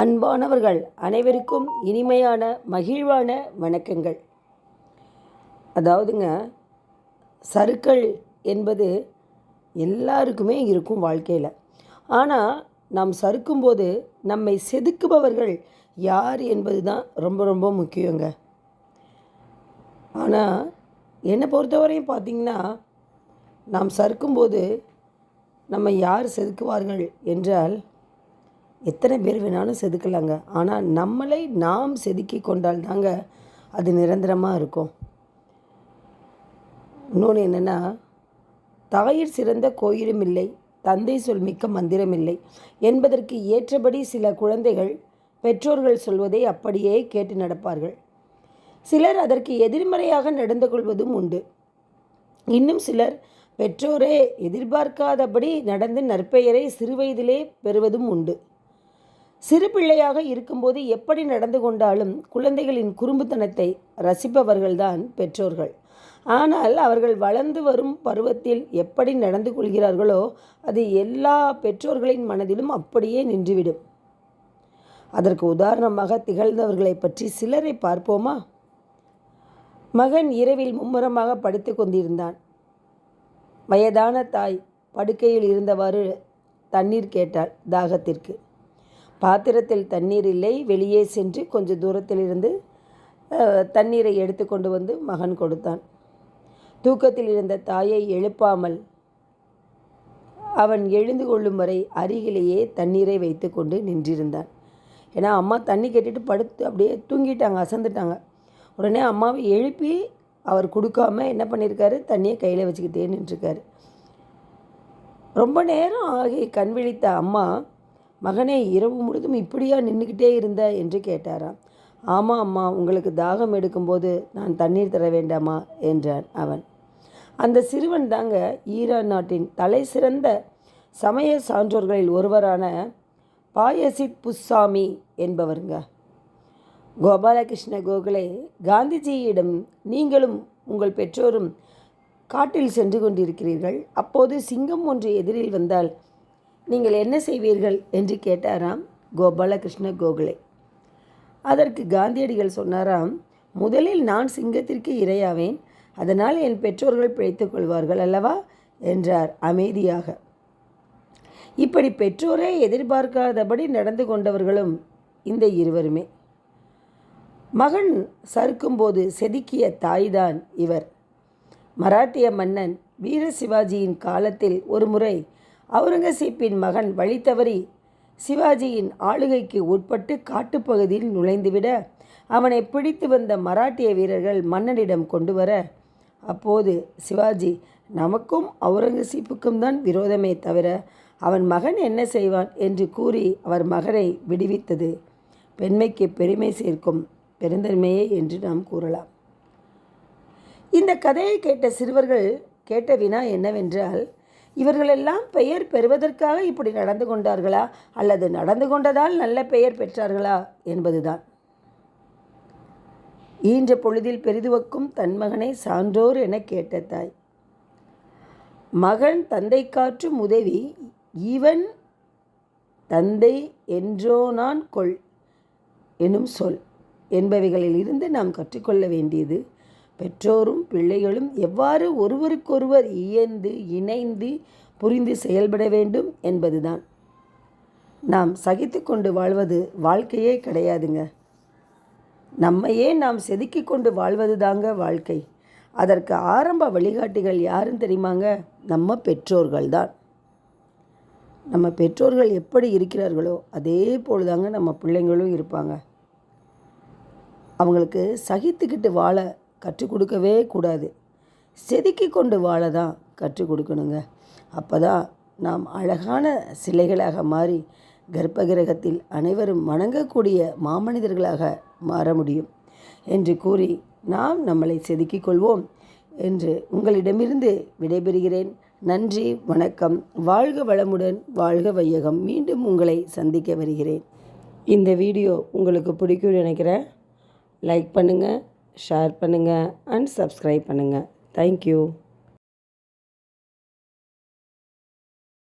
அன்பானவர்கள் அனைவருக்கும் இனிமையான மகிழ்வான வணக்கங்கள். அதாவதுங்க சருக்கள் என்பது எல்லாருக்குமே இருக்கும் வாழ்க்கையில். ஆனால் நாம் சறுக்கும்போது நம்மை செதுக்குபவர்கள் யார் என்பது தான் ரொம்ப ரொம்ப முக்கியங்க. ஆனால் என்னை பொறுத்தவரையும் பார்த்திங்கன்னா நாம் சறுக்கும்போது நம்ம யார் செதுக்குவார்கள் என்றால் எத்தனை பேர் வேணாலும் செதுக்கலாங்க. ஆனால் நம்மளை நாம் செதுக்கி கொண்டால் தாங்க அது நிரந்தரமாக இருக்கும். இன்னொன்று என்னென்னா தாயிற் சிறந்த கோயிலும் இல்லை தந்தை சொல் மிக்க மந்திரம் இல்லை என்பதற்கு ஏற்றபடி சில குழந்தைகள் பெற்றோர்கள் சொல்வதை அப்படியே கேட்டு நடப்பார்கள். சிலர் அதற்கு எதிர்மறையாக நடந்து கொள்வதும் உண்டு. இன்னும் சிலர் பெற்றோரே எதிர்பார்க்காதபடி நடந்து நற்பெயரை சிறுவயதிலே பெறுவதும் உண்டு. சிறு பிள்ளையாக இருக்கும்போது எப்படி நடந்து கொண்டாலும் குழந்தைகளின் குறும்புத்தனத்தை ரசிப்பவர்கள்தான் பெற்றோர்கள். ஆனால் அவர்கள் வளர்ந்து வரும் பருவத்தில் எப்படி நடந்து கொள்கிறார்களோ அது எல்லா பெற்றோர்களின் மனதிலும் அப்படியே நின்றுவிடும். அதற்கு உதாரணமாக திகழ்ந்தவர்களை பற்றி சிலரை பார்ப்போமா? மகன் இரவில் மும்முரமாக படுத்து கொண்டிருந்தான். வயதான தாய் படுக்கையில் இருந்தவாறு தண்ணீர் கேட்டாள் தாகத்திற்கு. பாத்திரத்தில் தண்ணீர் இல்லை. வெளியே சென்று கொஞ்சம் தூரத்தில் இருந்து தண்ணீரை எடுத்து கொண்டு வந்து மகன் கொடுத்தான். தூக்கத்தில் இருந்த தாயை எழுப்பாமல் அவன் எழுந்து கொள்ளும் வரை அருகிலேயே தண்ணீரை வைத்து கொண்டு நின்றிருந்தான். ஏன்னா அம்மா தண்ணி கேட்டுட்டு படுத்து அப்படியே தூங்கிட்டாங்க அசந்துட்டாங்க. உடனே அம்மாவை எழுப்பி அவர் கொடுக்காம என்ன பண்ணியிருக்காரு தண்ணியை கையில் வச்சுக்கிட்டே நின்றுருக்காரு. ரொம்ப நேரம் ஆகி கண் விழித்த அம்மா மகனே இரவு முழுதும் இப்படியா நின்றுக்கிட்டே இருந்த? என்று கேட்டாராம். ஆமாம் அம்மா உங்களுக்கு தாகம் எடுக்கும்போது நான் தண்ணீர் தர வேண்டாமா? என்றான் அவன். அந்த சிறுவன் தாங்க ஈரான் நாட்டின் தலை சிறந்த சமய சான்றோர்களில் ஒருவரான பாயசித் புஸ்சாமி என்பவருங்க. கோபாலகிருஷ்ண கோகலே காந்திஜியிடம் நீங்களும் உங்கள் பெற்றோரும் காட்டில் சென்று கொண்டிருக்கிறீர்கள். அப்போது சிங்கம் ஒன்று எதிரில் வந்தால் நீங்கள் என்ன செய்வீர்கள் என்று கேட்டாராம் கோபாலகிருஷ்ண கோகலே. அதற்கு காந்தியடிகள் சொன்னாராம் முதலில் நான் சிங்கத்திற்கு இரையாவேன் அதனால் என் பெற்றோர்கள் பிழைத்துக் கொள்வார்கள் அல்லவா? என்றார் அமைதியாக. இப்படி பெற்றோரே எதிர்பார்க்காதபடி நடந்து கொண்டவர்களும் இந்த இருவருமே. மகன் சறுக்கும்போது செதுக்கிய தாய்தான் இவர். மராட்டிய மன்னன் வீர சிவாஜியின் காலத்தில் ஒரு முறை அவுரங்கசீப்பின் மகன் வழி தவறி சிவாஜியின் ஆளுகைக்கு உட்பட்டு காட்டுப்பகுதியில் நுழைந்துவிட அவனை பிடித்து வந்த மராட்டிய வீரர்கள் மன்னனிடம் கொண்டு வர. அப்போது சிவாஜி நமக்கும் அவுரங்கசீப்புக்கும் தான் விரோதமே தவிர அவன் மகன் என்ன செய்வான்? என்று கூறி அவர் மகனை விடுவித்தது. பெண்மைக்கு பெருமை சேர்க்கும் பெருந்தன்மையே என்று நாம் கூறலாம். இந்த கதையை கேட்ட சிறுவர்கள் கேட்ட வினா என்னவென்றால் இவர்களெல்லாம் பெயர் பெறுவதற்காக இப்படி நடந்து கொண்டார்களா? அல்லது நடந்து கொண்டதால் நல்ல பெயர் பெற்றார்களா? என்பதுதான். ஈன்ற பொழுதில் பெரிதுவக்கும் தன் மகனை சான்றோர் என கேட்ட தாய். மகன் தந்தை காற்றும் உதவி இவன் தந்தை என்றோ நான் கொள் எனும் சொல் என்பவைகளில் இருந்து நாம் கற்றுக்கொள்ள வேண்டியது பெற்றோரும் பிள்ளைகளும் எவ்வாறு ஒருவருக்கொருவர் இயந்து இணைந்து புரிந்து செயல்பட வேண்டும் என்பதுதான். நாம் சகித்து கொண்டு வாழ்வது வாழ்க்கையே கிடையாதுங்க. நம்மையே நாம் செதுக்கி கொண்டு வாழ்வது தாங்க வாழ்க்கை. அதற்கு ஆரம்ப வழிகாட்டிகள் யாருன்னு தெரியுமாங்க? நம்ம பெற்றோர்கள் தான் நம்ம பெற்றோர்கள் எப்படி இருக்கிறார்களோ அதே போல் தாங்க நம்ம பிள்ளைங்களும் இருப்பாங்க. அவங்களுக்கு சகித்துக்கிட்டு வாழ கற்றுக் கொடுக்கவே கூடாது. செதுக்கி கொண்டு வாழ தான் கற்றுக் கொடுக்கணுங்க. அப்போ தான் நாம் அழகான சிலைகளாக மாறி கர்ப்பகிரகத்தில் அனைவரும் வணங்கக்கூடிய மாமனிதர்களாக மாற முடியும். என்று கூறி நாம் நம்மளை செதுக்கிக் கொள்வோம் என்று உங்களிடமிருந்து விடைபெறுகிறேன். நன்றி வணக்கம். வாழ்க வளமுடன் வாழ்க வையகம். மீண்டும் உங்களை சந்திக்க வருகிறேன். இந்த வீடியோ உங்களுக்கு பிடிக்கும்னு நினைக்கிறேன். லைக் பண்ணுங்கள் ஷேர் பண்ணுங்கள் அண்ட் சப்ஸ்கிரைப் பண்ணுங்கள் தேங்க்யூ